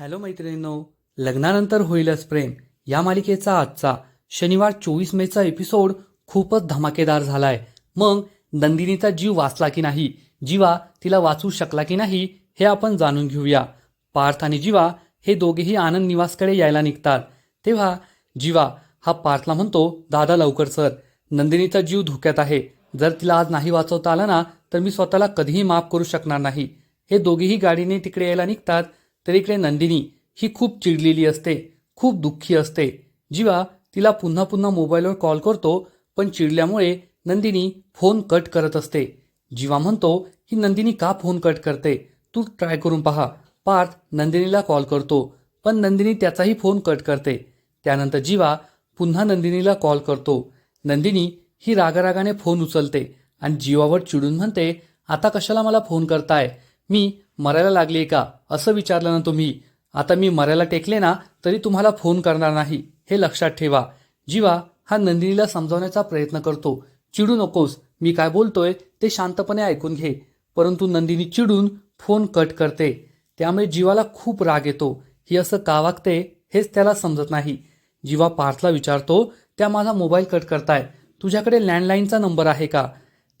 Hello मैत्रिणींनो लग्नानंतर होईलच प्रेम. या मालिकेचा आजचा शनिवार चोवीस मेचा एपिसोड खूपच धमाकेदार झालाय. मग नंदिनीचा जीव वाचला की नाही? जीवा तिला वाचू शकला की नाही हे आपण जाणून घेऊया. पार्थ आणि जीवा हे दोघेही आनंद निवासकडे यायला निघतात. तेव्हा जीवा हा पार्थला म्हणतो दादा लवकर सर नंदिनीचा जीव धोक्यात आहे. जर तिला आज नाही वाचवता आलं ना तर मी स्वतःला कधीही माफ करू शकणार नाही. हे दोघेही गाडीने तिकडे यायला निघतात. तर इकडे नंदिनी ही खूप चिडलेली असते खूप दुःखी असते. जीवा तिला पुन्हा पुन्हा मोबाईलवर कॉल करतो पण चिडल्यामुळे नंदिनी फोन कट करत असते. जीवा म्हणतो ही नंदिनी का फोन कट करते? तू ट्राय करून पहा. पार्थ नंदिनीला कॉल करतो पण नंदिनी त्याचाही फोन कट करते. त्यानंतर जीवा पुन्हा नंदिनीला कॉल करतो. नंदिनी ही रागारागाने फोन उचलते आणि जीवावर चिडून म्हणते आता कशाला मला फोन करताय? मी मरायला लागली का? असं विचारलं ना तुम्ही. आता मी मरायला टेकले ना तरी तुम्हाला फोन करणार नाही. हे लक्षात ठेवा. जीवा हा नंदिनीला समजावण्याचा प्रयत्न करतो. चिडू नकोस. मी काय बोलतोय ते शांतपणे ऐकून घे. परंतु नंदिनी चिडून फोन कट करते. त्यामुळे जीवाला खूप राग येतो. ही असं का वागते हेच त्याला समजत नाही. जीवा पार्थला विचारतो त्या माझा मोबाईल कट करताय. तुझ्याकडे लँडलाईनचा नंबर आहे का?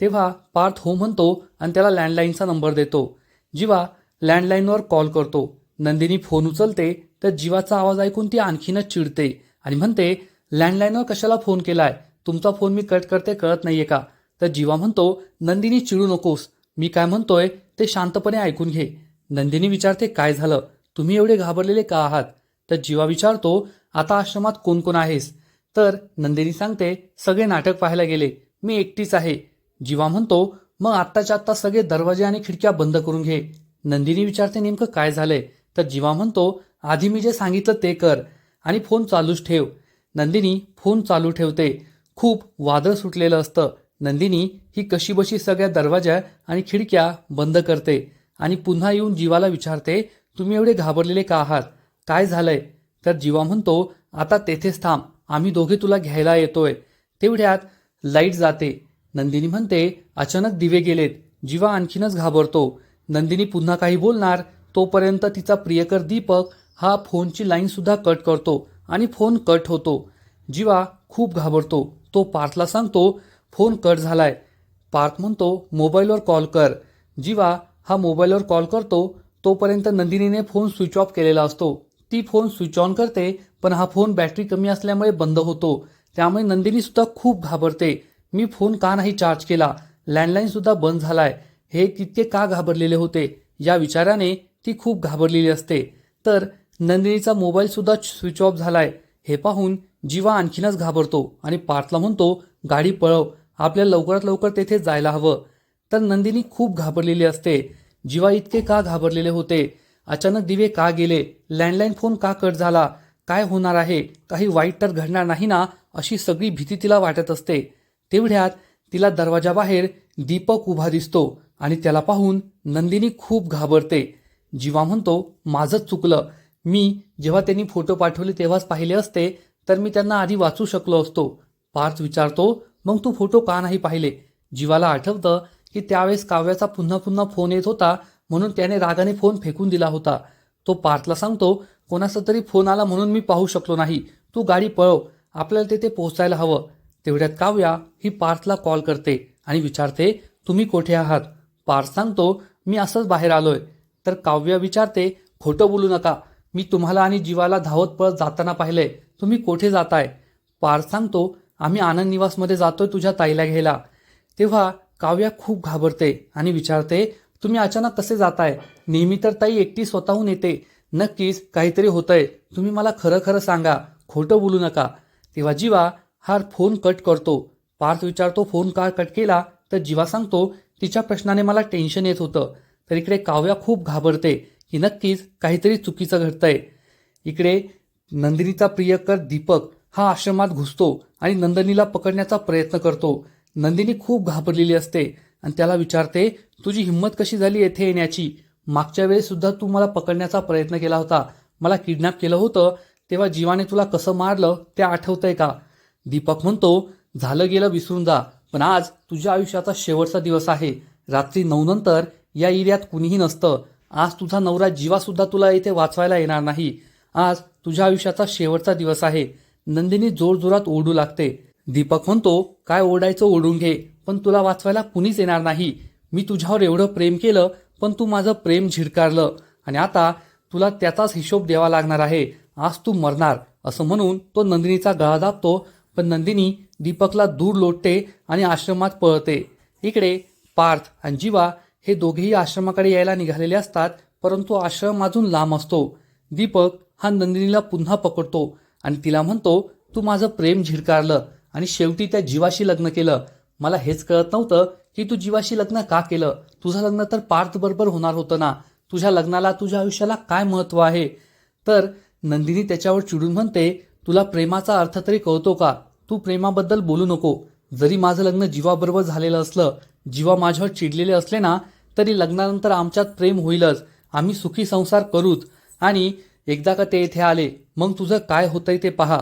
तेव्हा पार्थ हो म्हणतो आणि त्याला लँडलाईनचा नंबर देतो. जीवा लँडलाईनवर कॉल करतो. नंदिनी फोन उचलते तर जीवाचा आवाज ऐकून ती आणखीनच चिडते आणि म्हणते लँडलाईनवर कशाला फोन केलाय? तुमचा फोन मी कट करते कळत नाहीये का? तर जीवा म्हणतो नंदिनी चिडू नकोस. मी काय म्हणतोय ते शांतपणे ऐकून घे. नंदिनी विचारते काय झालं? तुम्ही एवढे घाबरलेले का आहात? तर जीवा विचारतो आता आश्रमात कोण कोण आहेस? तर नंदिनी सांगते सगळे नाटक पाहायला गेले. मी एकटीच आहे. जीवा म्हणतो मग आत्ताच्या आत्ता सगळे दरवाजे आणि खिडक्या बंद करून घे. नंदिनी विचारते नेमकं काय झालंय? तर जीवा म्हणतो आधी मी जे सांगितलं ते कर आणि फोन चालूच ठेव. नंदिनी फोन चालू ठेवते. खूप वादळ सुटलेलं असतं. नंदिनी ही कशीबशी सगळ्या दरवाजा आणि खिडक्या बंद करते आणि पुन्हा येऊन जीवाला विचारते तुम्ही एवढे घाबरलेले का आहात? काय झालंय? तर जीवा म्हणतो आता तेथेच थांब. आम्ही दोघे तुला घ्यायला येतोय. तेवढ्यात लाइट जाते. नंदिनी म्हणते अचानक दिवे गेलेत. जीवा आणखीनच घाबरतो. नंदिनी पुन्हा काही बोलणार तोपर्यंत तिचा प्रियकर दीपक हा फोनची लाईनसुद्धा कट करतो आणि फोन कट होतो. जीवा खूप घाबरतो. तो पार्थला सांगतो फोन कट झालाय. पार्थ म्हणतो मोबाईलवर कॉल कर. जीवा हा मोबाईलवर कॉल करतो तोपर्यंत नंदिनीने फोन स्विच ऑफ केलेला असतो. ती फोन स्विच ऑन करते पण हा फोन बॅटरी कमी असल्यामुळे बंद होतो. त्यामुळे नंदिनीसुद्धा खूप घाबरते. मी फोन का नाही चार्ज केला? लँडलाईनसुद्धा बंद झालाय. हे तितके का घाबरलेले होते? या विचाराने ती खूप घाबरलेली असते. तर नंदिनीचा मोबाईलसुद्धा स्विच ऑफ झालाय. हे पाहून जीवा आणखीनच घाबरतो आणि पार्थला म्हणतो गाडी पळव. आपल्याला लवकरात लवकर तेथे जायला हवं. तर नंदिनी खूप घाबरलेली असते. जीवा इतके का घाबरलेले होते? अचानक दिवे का गेले? लँडलाईन फोन का कट झाला? काय होणार आहे? काही वाईट तर घडणार नाही ना अशी सगळी भीती तिला वाटत असते. तेवढ्यात तिला दरवाजाबाहेर दीपक उभा दिसतो. आणि त्याला पाहून नंदिनी खूप घाबरते. जीवा म्हणतो माझंच चुकलं. मी जेव्हा त्यांनी फोटो पाठवले तेव्हाच पाहिले असते तर मी त्यांना आधी वाचू शकलो असतो. पार्थ विचारतो मग तू फोटो का नाही पाहिले? जीवाला आठवतं की त्यावेळेस काव्याचा पुन्हा पुन्हा फोन येत होता म्हणून त्याने रागाने फोन फेकून दिला होता. तो पार्थला सांगतो कोणाचा तरी फोन आला म्हणून मी पाहू शकलो नाही. तू गाडी पळव. आपल्याला तेथे पोहोचायला हवं. तेवढ्यात काव्या ही पार्थला कॉल करते आणि विचारते तुम्ही कोठे आहात? पार सांगतो मी असंच बाहेर आलोय. तर काव्य विचारते खोटं बोलू नका. मी तुम्हाला आणि जीवाला धावत पळत जाताना पाहिलंय. तुम्ही कोठे जाताय? पार सांगतो आम्ही आनंद निवासमध्ये जातोय तुझ्या ताईला घ्यायला. तेव्हा काव्या खूप घाबरते आणि विचारते तुम्ही अचानक कसे जाताय? नेहमी तर ताई एकटी स्वतःहून येते. नक्कीच काहीतरी होतंय. तुम्ही मला खरं खरं सांगा. खोटं बोलू नका. तेव्हा जीवा हा फोन कट करतो. पार्थ विचारतो फोन का कट केला? तर जीवा सांगतो तिच्या प्रश्नाने मला टेन्शन येत होतं. तर इकडे काव्या खूप घाबरते. की नक्कीच काहीतरी चुकीचं घडतंय. इकडे नंदिनीचा प्रियकर दीपक हा आश्रमात घुसतो आणि नंदिनीला पकडण्याचा प्रयत्न करतो. नंदिनी खूप घाबरलेली असते आणि त्याला विचारते तुझी हिंमत कशी झाली येथे येण्याची? मागच्या वेळेस सुद्धा तू मला पकडण्याचा प्रयत्न केला होता. मला किडनॅप केलं होतं. तेव्हा जीवाने तुला कसं मारलं ते आठवतंय का? दीपक म्हणतो झालं गेलं विसरून जा. पण आज तुझ्या आयुष्याचा शेवटचा दिवस आहे. रात्री नऊ नंतर या एरियात कुणीही नसतं. आज तुझा नवरा जीवासुद्धा तुला इथे वाचवायला येणार नाही. आज तुझ्या आयुष्याचा शेवटचा दिवस आहे. नंदिनी जोरजोरात ओरडू लागते. दीपक म्हणतो काय ओरडायचं ओढून घे. पण तुला वाचवायला कुणीच येणार नाही. मी तुझ्यावर एवढं प्रेम केलं पण तू माझं प्रेम झिडकारलं. आणि आता तुला त्याचाच हिशोब द्यावा लागणार आहे. आज तू मरणार. असं म्हणून तो नंदिनीचा गळा दाबतो. पण नंदिनी दीपकला दूर लोटते आणि आश्रमात पळते. इकडे पार्थ आणि जीवा हे दोघेही आश्रमाकडे यायला निघालेले असतात परंतु आश्रम अजून लांब असतो. दीपक हा नंदिनीला पुन्हा पकडतो आणि तिला म्हणतो तू माझं प्रेम झिडकारलं आणि शेवटी त्या जीवाशी लग्न केलं. मला हेच कळत नव्हतं की तू जीवाशी लग्न का केलं. तुझं लग्न तर पार्थ बरोबर होणार होतं ना. तुझ्या लग्नाला तुझ्या आयुष्याला काय महत्त्व आहे? तर नंदिनी त्याच्यावर चिडून म्हणते तुला प्रेमाचा अर्थ तरी कळतो का? तू प्रेमाबद्दल बोलू नको. जरी माझं लग्न जीवाबरोबर झालेलं असलं जीवा माझ्यावर चिडलेले असले ना तरी लग्नानंतर आमच्यात प्रेम होईलच. आम्ही सुखी संसार करूच. आणि एकदा का ते इथे आले मग तुझं काय होतंय ते पहा.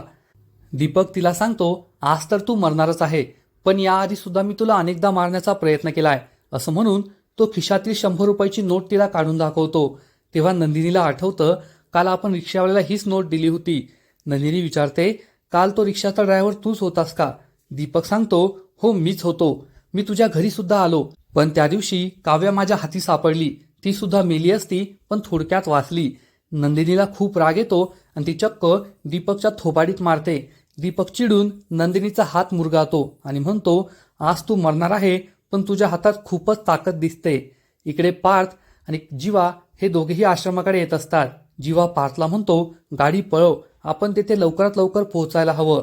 दीपक तिला सांगतो आज तर तू मरणारच आहे पण याआधी सुद्धा मी तुला अनेकदा मारण्याचा प्रयत्न केलाय. असं म्हणून तो खिशातील शंभर रुपयाची नोट तिला काढून दाखवतो. तेव्हा नंदिनीला आठवतं काल आपण रिक्षावाल्याला हीच नोट दिली होती. नंदिनी विचारते काल तो रिक्षाचा ड्रायव्हर तूच होतास का? दीपक सांगतो हो मीच होतो. मी तुझ्या घरी सुद्धा आलो. पण त्या दिवशी काव्या माझ्या हाती सापडली. ती सुद्धा मेली असती पण थोडक्यात वाचली. नंदिनीला खूप राग येतो आणि ती चक्क दीपकच्या थोपाडीत मारते. दीपक चिडून नंदिनीचा हात मुरगातो आणि म्हणतो आज तू मरणार आहे पण तुझ्या हातात खूपच ताकद दिसते. इकडे पार्थ आणि जीवा हे दोघेही आश्रमाकडे येत असतात. जीवा पार्थला म्हणतो गाडी पळव. आपण तेथे लवकरात लवकर पोहोचायला हवं.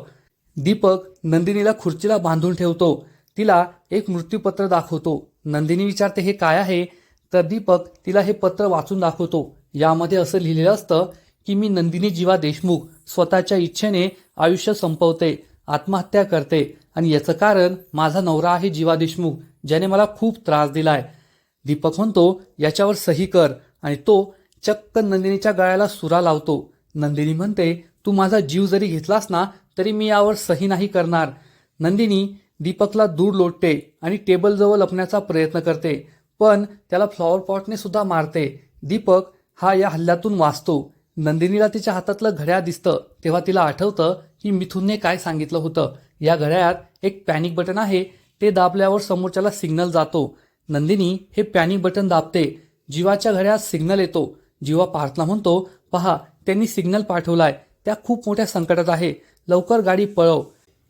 दीपक नंदिनीला खुर्चीला बांधून ठेवतो. तिला एक मृत्यूपत्र दाखवतो. नंदिनी विचारते हे काय आहे? तर दीपक तिला हे पत्र वाचून दाखवतो. यामध्ये असं लिहिलेलं असतं की मी नंदिनी जीवा देशमुख स्वतःच्या इच्छेने आयुष्य संपवते आत्महत्या करते आणि याचं कारण माझा नवरा आहे जीवा देशमुख ज्याने मला खूप त्रास दिलाय. दीपक म्हणतो याच्यावर सही कर. आणि तो चक्क नंदिनीच्या गळ्याला सुरा लावतो. नंदिनी म्हणते तू माझा जीव जरी घेतलास ना तरी मी यावर सही नाही करणार. नंदिनी दीपकला दूर लोटते आणि टेबलजवळ लपण्याचा प्रयत्न करते पण त्याला फ्लॉवर पॉटने सुद्धा मारते. दीपक हा या हल्ल्यातून वाचतो. नंदिनीला तिच्या हातातलं घड्याळ दिसतं. तेव्हा तिला आठवतं की मिथुनने काय सांगितलं होतं. या घड्याळात एक पॅनिक बटन आहे. ते दाबल्यावर समोरच्याला सिग्नल जातो. नंदिनी हे पॅनिक बटन दाबते. जीवाच्या घड्याळात सिग्नल येतो. जीवा पार्थला म्हणतो पहा त्यांनी सिग्नल पाठवलाय. त्या खूप मोठ्या संकटात आहे. लवकर गाडी पळव.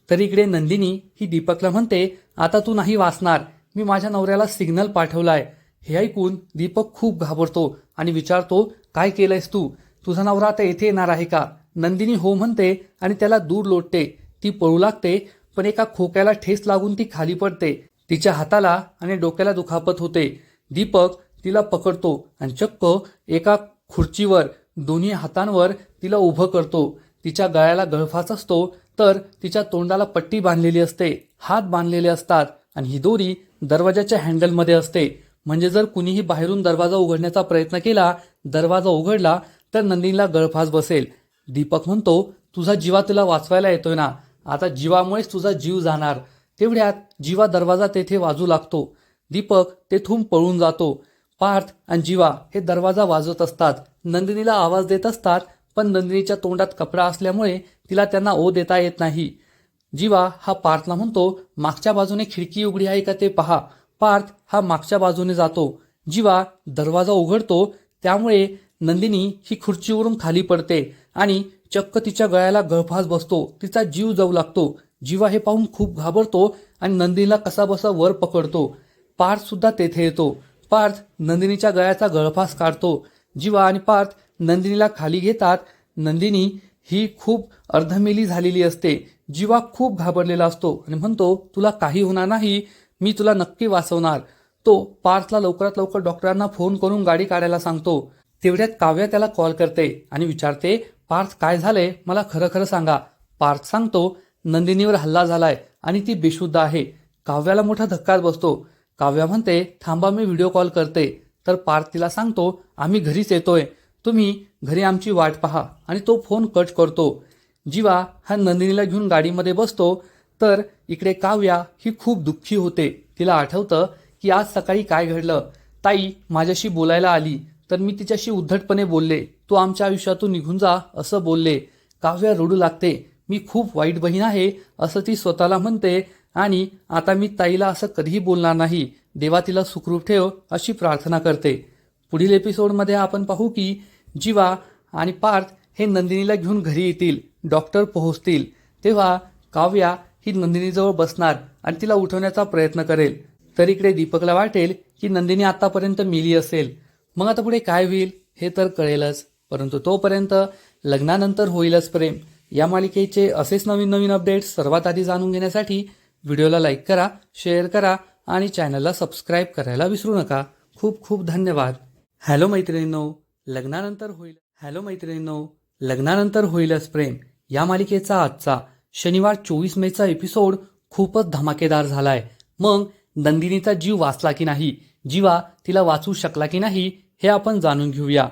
तर इकडे नंदिनी ही दीपकला म्हणते आता तू नाही वाचणार. मी माझ्या नवऱ्याला सिग्नल पाठवलाय. हे ऐकून दीपक खूप घाबरतो आणि विचारतो काय केलंयस तू? तुझा नवरा आता येथे येणार आहे का? नंदिनी हो म्हणते आणि त्याला दूर लोटते. ती पळू लागते पण एका खोक्याला ठेस लागून ती खाली पडते. तिच्या हाताला आणि डोक्याला दुखापत होते. दीपक तिला पकडतो आणि चक्क एका खुर्चीवर दोन्ही हातांवर तिला उभं करतो. तिच्या गळ्याला गळफास असतो तर तिच्या तोंडाला पट्टी बांधलेली असते. हात बांधलेले असतात आणि ही दोरी दरवाजाच्या हँडलमध्ये असते. म्हणजे जर कुणीही बाहेरून दरवाजा उघडण्याचा प्रयत्न केला दरवाजा उघडला तर नंदिनीला गळफास बसेल. दीपक म्हणतो तुझा जीवा तुला वाचवायला येतोय ना? आता जीवामुळेच तुझा जीव जाणार. तेवढ्यात जीवा दरवाजा तेथे वाजू लागतो. दीपक तेथून पळून जातो. पार्थ आणि जीवा हे दरवाजा वाजवत असतात. नंदिनीला आवाज देत असतात पण नंदिनीच्या तोंडात कपडा असल्यामुळे तिला त्यांना ओ देता येत नाही. जीवा हा पार्थला म्हणतो मागच्या बाजूने खिडकी उघडी आहे का ते पहा. पार्थ हा मागच्या बाजूने जातो. जीवा दरवाजा उघडतो त्यामुळे नंदिनी ही खुर्चीवरून खाली पडते आणि चक्क तिच्या गळ्याला गळफास बसतो. तिचा जीव जाऊ लागतो. जीवा हे पाहून खूप घाबरतो आणि नंदिनीला कसा बसा वर पकडतो. पार्थ सुद्धा तेथे येतो. पार्थ नंदिनीच्या गळ्याचा गळफास काढतो. जीवा आणि पार्थ नंदिनीला खाली घेतात. नंदिनी ही खूप अर्धमेली झालेली असते. जीवा खूप घाबरलेला असतो आणि म्हणतो तुला काही होणार नाही मी तुला नक्की वाचवणार. तो पार्थला लवकरात लवकर डॉक्टरांना फोन करून गाडी काढायला सांगतो. तेवढ्यात काव्या त्याला कॉल करते आणि विचारते पार्थ काय झालंय? मला खरं खरं सांगा. पार्थ सांगतो नंदिनीवर हल्ला झालाय आणि ती बेशुद्ध आहे. काव्याला मोठा धक्काच बसतो. काव्या म्हणते थांबा मी व्हिडिओ कॉल करते. तर पार्थ तिला सांगतो आम्ही घरीच येतोय. तुम्ही घरी आमची वाट पहा आणि तो फोन कट करतो. जीवा हा नंदिनीला घेऊन गाडीमध्ये बसतो. तर इकडे काव्या ही खूप दुःखी होते. तिला आठवतं की आज सकाळी काय घडलं. ताई माझ्याशी बोलायला आली. तर मी तिच्याशी उद्धटपणे बोलले तू आमच्या आयुष्यातून निघून जा असं बोलले. काव्या रडू लागते. मी खूप वाईट बहीण आहे असं ती स्वतःला म्हणते. आणि आता मी ताईला असं कधीही बोलणार नाही. देवा तिला सुखरूप ठेव अशी प्रार्थना करते. पुढील एपिसोडमध्ये आपण पाहू की जीवा आणि पार्थ हे नंदिनीला घेऊन घरी येतील डॉक्टर पोहोचतील. तेव्हा काव्या ही नंदिनीजवळ बसणार आणि तिला उठवण्याचा प्रयत्न करेल. तर इकडे दीपकला वाटेल की नंदिनी आतापर्यंत मिली असेल. मग आता पुढे काय होईल हे तर कळेलच परंतु तोपर्यंत लग्नानंतर होईलच प्रेम. या मालिकेचे असेच नवीन नवीन अपडेट्स सर्वात आधी जाणून घेण्यासाठी व्हिडिओला लाईक करा शेअर करा आणि चॅनलला सबस्क्राईब करायला विसरू नका. खूप खूप धन्यवाद. हॅलो मैत्रिणींनो लग्नानंतर होईल हॅलो मैत्रिणींनो लग्नानंतर होईलच प्रेम. या मालिकेचा आजचा शनिवार चोवीस मेचा एपिसोड खूपच धमाकेदार झालाय. मग नंदिनीचा जीव वाचला की नाही? जीवा तिला वाचू शकला की नाही हे आपण जाणून घेऊया.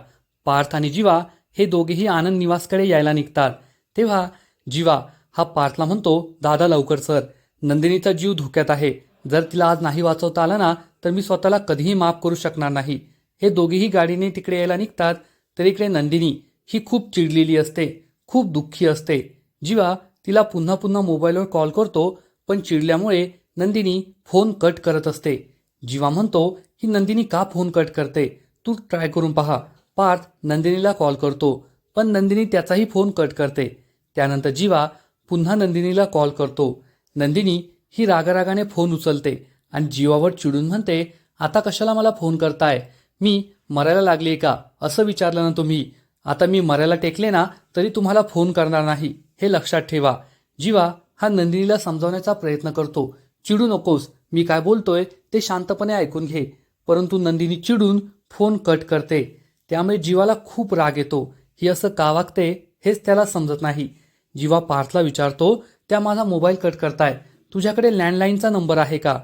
पार्थ आणि जीवा हे दोघेही आनंद निवासकडे यायला निघतात. तेव्हा जीवा हा पार्थला म्हणतो दादा लवकर सर नंदिनीचा जीव धोक्यात आहे. जर तिला आज नाही वाचवता आलं ना तर मी स्वतःला कधीही माफ करू शकणार नाही. हे दोघेही गाडीने तिकडे यायला निघतात. तर इकडे नंदिनी ही खूप चिडलेली असते. खूप दुःखी असते. जीवा तिला पुन्हा पुन्हा मोबाईलवर कॉल करतो पण चिडल्यामुळे नंदिनी फोन कट करत असते. जीवा म्हणतो ही नंदिनी का फोन कट करते? तू ट्राय करून पहा. पार्थ नंदिनीला कॉल करतो पण नंदिनी त्याचाही फोन कट करते. त्यानंतर जीवा पुन्हा नंदिनीला कॉल करतो. नंदिनी ही रागारागाने फोन उचलते आणि जीवावर चिडून म्हणते आता कशाला मला फोन करताय? मी मरायला लागले का? असं विचारलं ना तुम्ही. आता मी मरायला टेकले ना तरी तुम्हाला फोन करणार नाही. हे लक्षात ठेवा. जीवा हा नंदिनीला समजावण्याचा प्रयत्न करतो. चिडू नकोस. मी काय बोलतोय ते शांतपणे ऐकून घे. परंतु नंदिनी चिडून फोन कट करते. त्यामुळे जीवाला खूप राग येतो. ही असं का वागते हेच त्याला समजत नाही. जीवा पार्थला विचारतो त्या माझा मोबाईल कट करताय. तुझ्याकडे लँडलाईनचा नंबर आहे का?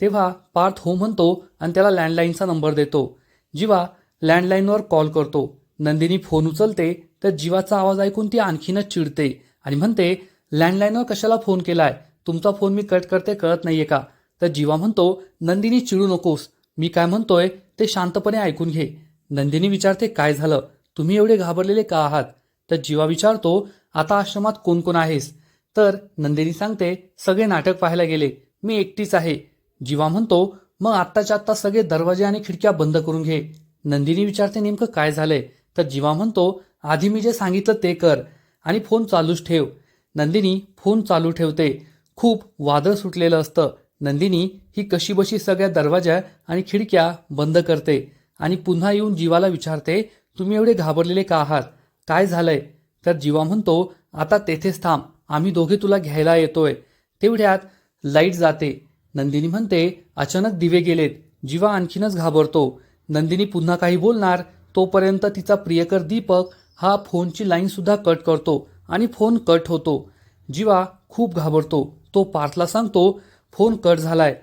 तेव्हा पार्थ हो म्हणतो आणि त्याला लँडलाईनचा नंबर देतो. जीवा लँडलाईनवर कॉल करतो. नंदिनी फोन उचलते तर जीवाचा आवाज ऐकून ती आणखीनच चिडते आणि म्हणते लँडलाईनवर कशाला फोन केलाय? तुमचा फोन मी कट करते कळत नाहीये का? तर जीवा म्हणतो नंदिनी चिडू नकोस. मी काय म्हणतोय ते शांतपणे ऐकून घे. नंदिनी विचारते काय झालं? तुम्ही एवढे घाबरलेले का आहात? तर जीवा विचारतो आता आश्रमात कोण कोण आहेस? तर नंदिनी सांगते सगळे नाटक पाहायला गेले. मी एकटीच आहे. जीवा म्हणतो मग आत्ताच्या आत्ता सगळे दरवाजे आणि खिडक्या बंद करून घे. नंदिनी विचारते नेमकं काय झालंय? तर जीवा म्हणतो आधी मी जे सांगितलं ते कर आणि फोन चालूच ठेव. नंदिनी फोन चालू ठेवते. खूप वादळ सुटलेलं असतं. नंदिनी ही कशीबशी सगळ्या दरवाजा आणि खिडक्या बंद करते आणि पुन्हा येऊन जीवाला विचारते तुम्ही एवढे घाबरलेले का आहात? काय झालंय? तर जीवा म्हणतो आता तेथेच थांब आम्ही दोघे तुला घ्यायला येतोय. तेवढ्यात लाइट जाते. नंदिनी म्हणते अचानक दिवे गेलेत जीवा आणखीनच घाबरतो. नंदिनी पुन्हा काही बोलणार तोपर्यंत तिचा प्रियकर दीपक हा फोनची लाईन सुद्धा कट करतो आणि फोन कट होतो. जीवा खूप घाबरतो. तो पार्थला सांगतो फोन कट झालाय.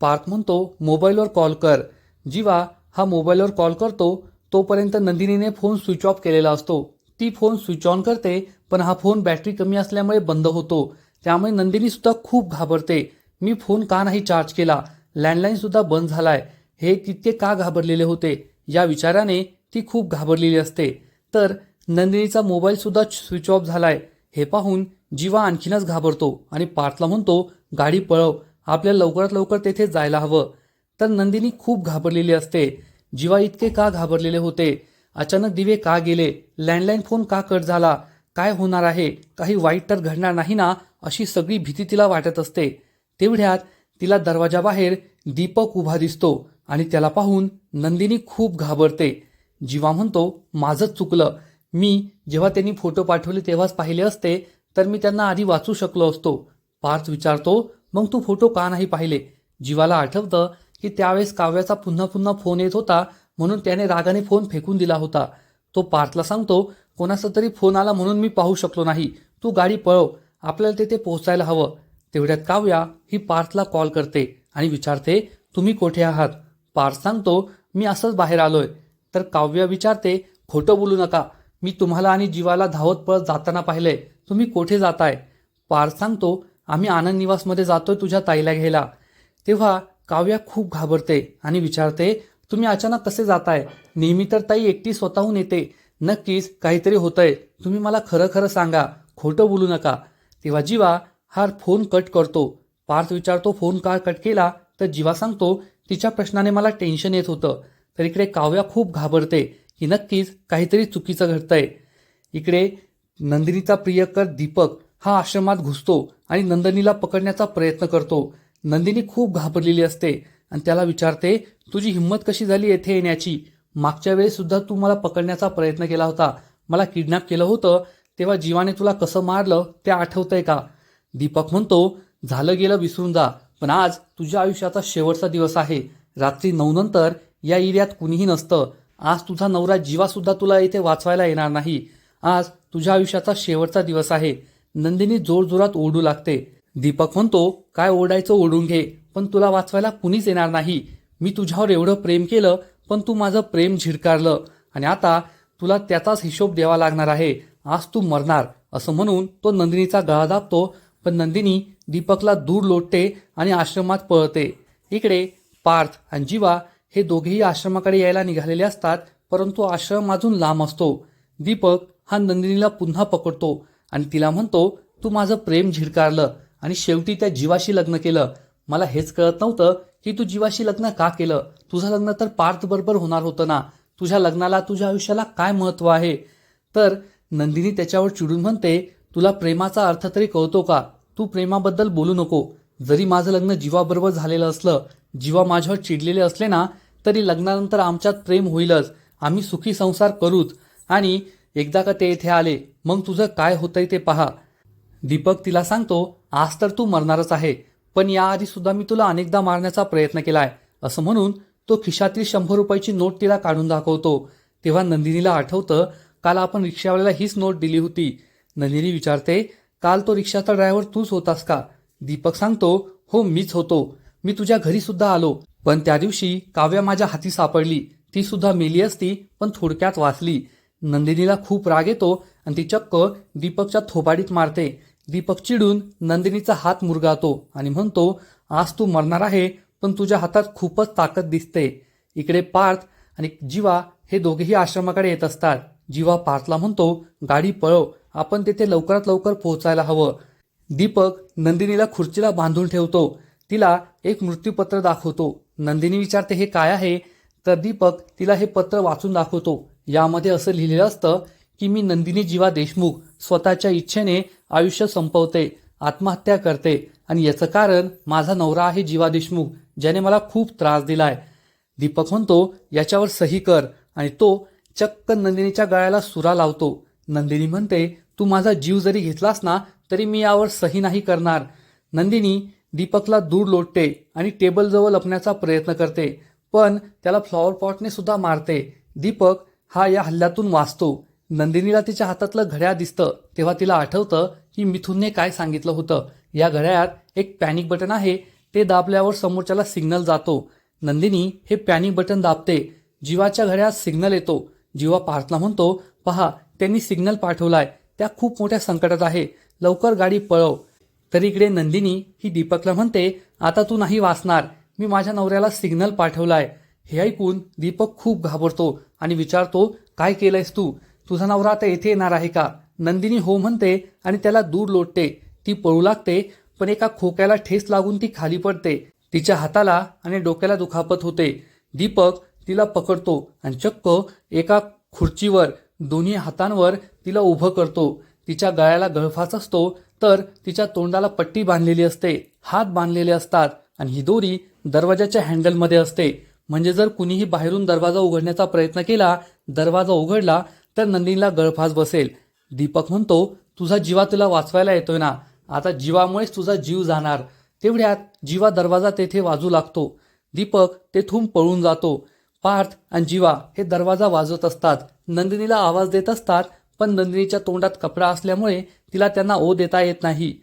पार्थ म्हणतो मोबाईलवर कॉल कर. जीवा हा मोबाईलवर कॉल करतो तोपर्यंत नंदिनीने फोन स्विच ऑफ केलेला असतो. ती फोन स्विच ऑन करते पण हा फोन बॅटरी कमी असल्यामुळे बंद होतो. त्यामुळे नंदिनी सुद्धा खूप घाबरते. मी फोन का नाही चार्ज केला? लँडलाईन सुद्धा बंद झालाय. हे तितके का घाबरलेले होते? या विचाराने ती खूप घाबरलेली असते. तर नंदिनीचा मोबाईल सुद्धा स्विच ऑफ झालाय. हे पाहून जीवा आणखीनच घाबरतो आणि पार्थला म्हणतो गाडी पळव. आपल्याला लवकरात लवकर तेथे जायला हवं. तर नंदिनी खूप घाबरलेली असते. जीवा इतके का घाबरलेले होते? अचानक दिवे का गेले? लँडलाईन फोन का कट झाला? काय होणार आहे? काही वाईट तर घडणार नाही ना? अशी सगळी भीती तिला वाटत असते. तेवढ्यात तिला दरवाजाबाहेर दीपक उभा दिसतो आणि त्याला पाहून नंदिनी खूप घाबरते. जीवा म्हणतो माझंच चुकलं. मी जेव्हा त्यांनी फोटो पाठवले तेव्हाच पाहिले असते तर मी त्यांना आधी वाचू शकलो असतो. पार्थ विचारतो मग तू फोटो का नाही पाहिले? जीवाला आठवतं की त्यावेळेस काव्याचा पुन्हा पुन्हा फोन येत होता म्हणून त्याने रागाने फोन फेकून दिला होता. तो पार्थला सांगतो कोणाचा तरी फोन आला म्हणून मी पाहू शकलो नाही. तू गाडी पळव. आपल्याला तेथे पोहोचायला हवं. तेवढ्यात काव्या ही पार्थला कॉल करते आणि विचारते तुम्ही कोठे आहात? पार्थ सांगतो मी असंच बाहेर आलोय. तर काव्या विचारते खोटं बोलू नका. मी तुम्हाला आणि जीवाला धावत पळत जाताना पाहिलंय. तुम्ही कोठे जाताय? पार्थ सांगतो आम्ही आनंद निवासमध्ये जातोय तुझ्या ताईला घ्यायला. तेव्हा काव्या खूप घाबरते आणि विचारते तुम्ही अचानक कसे जाताय? नेहमी तर ताई एकटी स्वतःहून येते. नक्कीच काहीतरी होतंय. तुम्ही मला खरं खरं सांगा. खोटं बोलू नका. तेव्हा जीवा हा फोन कट करतो. पार्थ विचारतो फोन का कट केला? तर जीवा सांगतो तिच्या प्रश्नाने मला टेन्शन येत होतं. तर इकडे काव्या खूप घाबरते की नक्कीच काहीतरी चुकीचं घडतंय. इकडे नंदिनीचा प्रियकर दीपक हा आश्रमात घुसतो आणि नंदिनीला पकडण्याचा प्रयत्न करतो. नंदिनी खूप घाबरलेली असते. आणि त्याला विचारते तुझी हिंमत कशी झाली येथे येण्याची? मागच्या वेळेस सुद्धा तू मला पकडण्याचा प्रयत्न केला होता. मला किडनॅप केलं होतं. तेव्हा जीवाने तुला कसं मारलं ते आठवतंय का? दीपक म्हणतो झालं गेलं विसरून जा. पण आज तुझ्या आयुष्याचा शेवटचा दिवस आहे. रात्री नऊ नंतर या एरियात कुणीही नसतं. आज तुझा नवरा जीवासुद्धा तुला इथे वाचवायला येणार नाही. आज तुझ्या आयुष्याचा शेवटचा दिवस आहे. नंदिनी जोरजोरात ओरडू लागते. दीपक म्हणतो काय ओढायचं ओढून घे पण तुला वाचवायला कुणीच येणार नाही. मी तुझ्यावर एवढं प्रेम केलं पण तू माझं प्रेम झिडकारलं आणि आता तुला त्याचाच हिशोब द्यावा लागणार आहे. आज तू मरणार. असं म्हणून तो नंदिनीचा गळा दाबतो पण नंदिनी दीपकला दूर लोटते आणि आश्रमात पळते. इकडे पार्थ आणि जीवा हे दोघेही आश्रमाकडे यायला निघालेले असतात परंतु आश्रम अजून लांब असतो. दीपक हा नंदिनीला पुन्हा पकडतो आणि तिला म्हणतो तू माझं प्रेम झिडकारलं आणि शेवटी त्या जीवाशी लग्न केलं. मला हेच कळत नव्हतं की तू जीवाशी लग्न का केलं? तुझं लग्न तर पार्थ बरोबर होणार होतं ना? तुझ्या लग्नाला तुझ्या आयुष्याला काय महत्त्व आहे? तर नंदिनी त्याच्यावर चिडून म्हणते तुला प्रेमाचा अर्थ तरी कळतो का? तू प्रेमाबद्दल बोलू नको. जरी माझं लग्न जीवाबरोबर झालेलं असलं जीवा माझ्यावर चिडलेले असले ना तरी लग्नानंतर आमच्यात प्रेम होईलच. आम्ही सुखी संसार करूच. आणि एकदा का ते इथे आले मग तुझं काय होतंय ते पहा. दीपक तिला सांगतो आज तर तू मरणारच आहे पण याआधी सुद्धा मी तुला अनेकदा मारण्याचा प्रयत्न केलाय असं म्हणून तो खिशातील शंभर रुपयाची नोट तिला काढून दाखवतो. तेव्हा नंदिनीला आठवतं काल आपण रिक्षावाल्याला हीच नोट दिली होती. नंदिनी विचारते काल तो रिक्षाचा ड्रायव्हर तूच होतास का? दीपक सांगतो हो मीच होतो. मी तुझ्या घरी सुद्धा आलो पण त्या दिवशी काव्या माझ्या हाती सापडली. ती सुद्धा मेली असती पण थोडक्यात वाचली. नंदिनीला खूप राग येतो आणि ती चक्क दीपकच्या थोबाडीत मारते. दीपक चिडून नंदिनीचा हात मुरगातो आणि म्हणतो आज तू मरणार आहे पण तुझ्या हातात खूपच ताकद दिसते. इकडे पार्थ आणि जीवा हे दोघेही आश्रमाकडे येत असतात. जीवा पार्थला म्हणतो गाडी पळव आपण तिथे लवकरात लवकर पोहोचायला हवं. दीपक नंदिनीला खुर्चीला बांधून ठेवतो. तिला एक मृत्यूपत्र दाखवतो. नंदिनी विचारते हे काय आहे? तर दीपक तिला हे पत्र वाचून दाखवतो. यामध्ये असं लिहिलेलं असतं की मी नंदिनी जीवा देशमुख स्वतःच्या इच्छेने आयुष्य संपवते आत्महत्या करते आणि याचं कारण माझा नवरा आहे जीवा देशमुख ज्याने मला खूप त्रास दिलाय. दीपक म्हणतो याच्यावर सही कर. आणि तो चक्क नंदिनीच्या गळ्याला सुरा लावतो. नंदिनी म्हणते तू माझा जीव जरी घेतलास ना तरी मी यावर सही नाही करणार. नंदिनी दीपकला दूर लोटते आणि टेबलजवळ लपण्याचा प्रयत्न करते पण त्याला फ्लॉवर पॉटने सुद्धा मारते. दीपक हा या हल्ल्यातून वाचतो. नंदिनीला तिच्या हातातलं घड्याळ दिसतं तेव्हा तिला आठवतं की मिथुनने काय सांगितलं होतं. या घड्याळात एक पॅनिक बटन आहे. ते दाबल्यावर समोरच्याला सिग्नल जातो. नंदिनी हे पॅनिक बटन दाबते. जीवाच्या घड्याळात सिग्नल येतो. जीवा पार्थला म्हणतो पहा त्यांनी सिग्नल पाठवलाय. त्या खूप मोठ्या संकटात आहे. लवकर गाडी पळव. तर इकडे नंदिनी ही दीपकला म्हणते आता तू नाही वाचणार. मी माझ्या नवऱ्याला सिग्नल पाठवलाय. हे ऐकून दीपक खूप घाबरतो आणि विचारतो काय केलंयस तू? तुझा नवरा आता येथे येणार आहे का? नंदिनी हो म्हणते आणि त्याला दूर लोटते. ती पळू लागते पण एका खोक्याला ठेस लागून ती खाली पडते. तिच्या हाताला आणि डोक्याला दुखापत होते. दीपक तिला पकडतो आणि चक्क एका खुर्चीवर दोन्ही हातांवर तिला उभं करतो. तिच्या गळ्याला गळफास असतो तर तिच्या तोंडाला पट्टी बांधलेली असते. हात बांधलेले असतात आणि ही दोरी दरवाजाच्या हँडलमध्ये असते. म्हणजे जर कुणीही बाहेरून दरवाजा उघडण्याचा प्रयत्न केला दरवाजा उघडला तर नंदिनीला गळफास बसेल. दीपक म्हणतो तुझा जीवा तुला वाचवायला येतोय ना? आता जीवामुळेच तुझा जीव जाणार. तेवढ्यात जीवा दरवाजा तेथे वाजू लागतो. दीपक तेथून पळून जातो. पार्थ आणि जीवा हे दरवाजा वाजवत असतात. नंदिनीला आवाज देत असतात पण नंदिनीच्या तोंडात कपडा असल्यामुळे तिला त्यांना ओ देता येत नाही.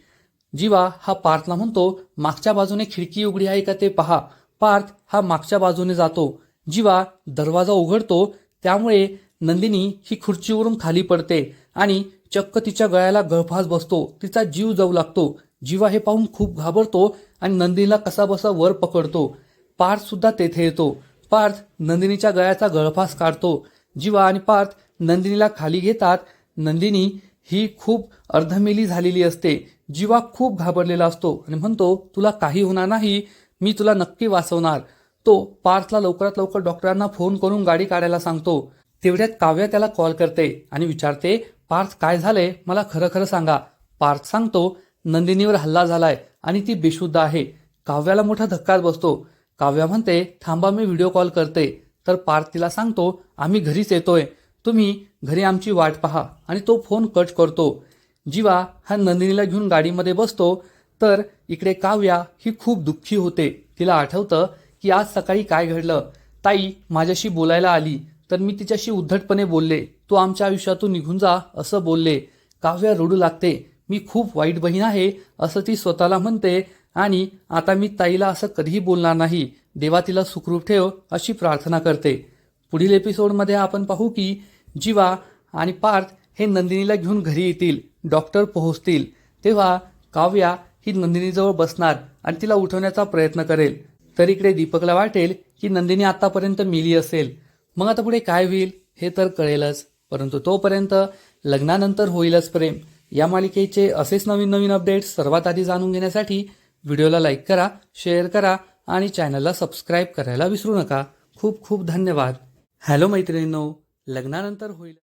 जीवा हा पार्थला म्हणतो मागच्या बाजूने खिडकी उघडी आहे का ते पहा. पार्थ हा मागच्या बाजूने जातो. जीवा दरवाजा उघडतो. त्यामुळे नंदिनी ही खुर्चीवरून खाली पडते आणि चक्क तिच्या गळ्याला गळफास बसतो. तिचा जीव जाऊ लागतो. जीवा हे पाहून खूप घाबरतो आणि नंदिनीला कसा बसा वर पकडतो. पार्थ सुद्धा तेथे येतो. पार्थ नंदिनीच्या गळ्याचा गळफास काढतो. जीवा आणि पार्थ नंदिनीला खाली घेतात. नंदिनी ही खूप अर्धमेली झालेली असते. जीवा खूप घाबरलेला असतो आणि म्हणतो तुला काही होणार नाही. मी तुला नक्की वाचवणार. तो पार्थला लवकरात लवकर डॉक्टरांना फोन करून गाडी काढायला सांगतो. तेवढ्यात काव्या त्याला कॉल करते आणि विचारते पार्थ काय झालंय? मला खरं खरं सांगा. पार्थ सांगतो नंदिनीवर हल्ला झालाय आणि ती बेशुद्ध आहे. काव्याला मोठा धक्काच बसतो. काव्या म्हणते थांबा मी व्हिडिओ कॉल करते. तर पार्थ तिला सांगतो आम्ही घरीच येतोय. तुम्ही घरी आमची वाट पहा आणि तो फोन कट करतो. जीवा हा नंदिनीला घेऊन गाडीमध्ये बसतो तर इकडे काव्या ही खूप दुःखी होते. तिला आठवतं की आज सकाळी काय घडलं. ताई माझ्याशी बोलायला आली. तर मी तिच्याशी उद्धटपणे बोलले तू आमच्या आयुष्यातून निघून जा असं बोलले. काव्या रडू लागते. मी खूप वाईट बहीण आहे असं ती स्वतःला म्हणते. आणि आता मी ताईला असं कधीही बोलणार नाही. देवा तिला सुखरूप ठेव अशी प्रार्थना करते. पुढील एपिसोडमध्ये आपण पाहू की जीवा आणि पार्थ हे नंदिनीला घेऊन घरी येतील डॉक्टर पोहोचतील. तेव्हा काव्या ही नंदिनीजवळ बसणार आणि तिला उठवण्याचा प्रयत्न करेल. तर इकडे दीपकला वाटेल की नंदिनी आतापर्यंत मिली असेल. मग आता पुढे काय होईल हे तर कळेलच परंतु तोपर्यंत लग्नानंतर होईलच प्रेम. या मालिकेचे असेच नवीन नवीन अपडेट्स सर्वात आधी जाणून घेण्यासाठी व्हिडिओला लाईक करा शेअर करा आणि चॅनलला सबस्क्राईब करायला विसरू नका. खूप खूप धन्यवाद. हॅलो मैत्रिणींनो लग्नानंतर होईल.